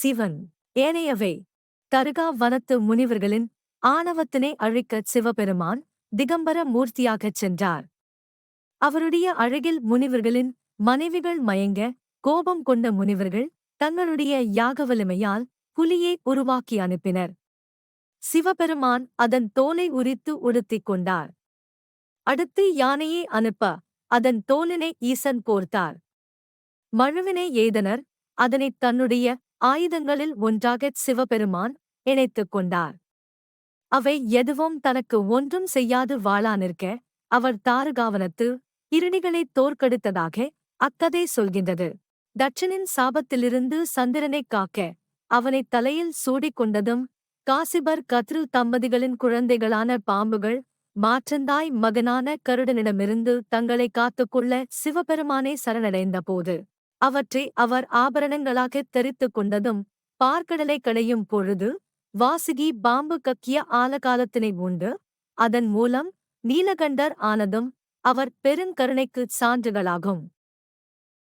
சிவன் ஏனையவை. தருகா வனத்து முனிவர்களின் ஆணவத்தினை அழிக்கச் சிவபெருமான் திகம்பர மூர்த்தியாகச் சென்றார். அவருடைய அழகில் முனிவர்களின் மனைவிகள் மயங்க கோபம் கொண்ட முனிவர்கள் தங்களுடைய யாக வலிமையால் புலியை உருவாக்கி அனுப்பினர். சிவபெருமான் அதன் தோலை உரித்து உடுத்திக் கொண்டார். அடுத்து யானையை அனுப்ப அதன் தோலினை ஈசன் போர்த்தார். மழுவினை எய்தனர் அதனைத் தன்னுடைய ஆயுதங்களில் ஒன்றாக சிவபெருமான் இணைத்துக் கொண்டார். அவை எதுவும் தனக்கு ஒன்றும் செய்யாது வாழா நிற்க அவர் தாருகாவனத்து இருணிகளை தோற்கடித்ததாக அக்கதை சொல்கின்றது. தட்சனின் சாபத்திலிருந்து சந்திரனைக் காக்க அவனைத் தலையில் சூடிக் கொண்டதும் காசிபர் கத்ரு தம்பதிகளின் குழந்தைகளான பாம்புகள் மாற்றந்தாய் மகனான கருடனிடமிருந்து தங்களை காத்துக்கொள்ள சிவபெருமானே சரணடைந்த போது அவற்றை அவர் ஆபரணங்களாகத் தெரித்துக் கொண்டதும் பார்க்கடலை களையும் பொழுது வாசுகி பாம்பு கக்கிய ஆலகாலத்தினை உண்டு அதன் மூலம் நீலகண்டர் ஆனதும் அவர் பெருங்கருணைக்குச் சான்றுகளாகும்.